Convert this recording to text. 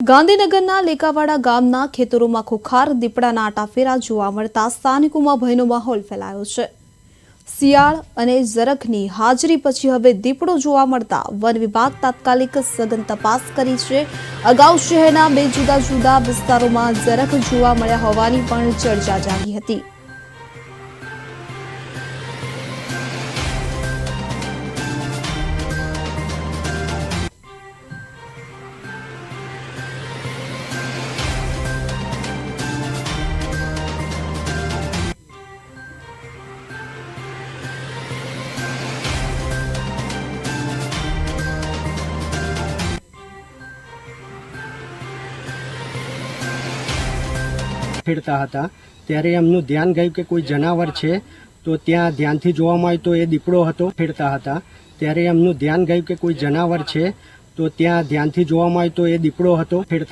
ગાંધીનગરના લેકાવાડા ગામના ખેતરોમાં ખુખાર, દીપડાના આટાફેરા જોવા મળતા સ્થાનિકોમાં ભયનો માહોલ ફેલાયો છે. શિયાળ અને ઝરખની હાજરી પછી હવે દીપડો જોવા મળતા વન વિભાગ તાત્કાલિક સઘન તપાસ કરી છે. અગાઉ શહેરના બે જુદા જુદા વિસ્તારોમાં ઝરખ જોવા મળ્યા હોવાની પણ ચર્ચા જાગી હતી. ફેરતા હતા. ત્યારે એમનું ધ્યાન ગયું કે કોઈ જનાવર છે, તો ત્યાં ધ્યાનથી જોવામાં આવ્યું તો એ દીપડો હતો ફેરતા હતા. ત્યારે એમનું ધ્યાન ગયું કે કોઈ જનાવર છે, તો ત્યાં ધ્યાનથી જોવામાં આવ્યું તો એ દીપડો હતો ફેરતા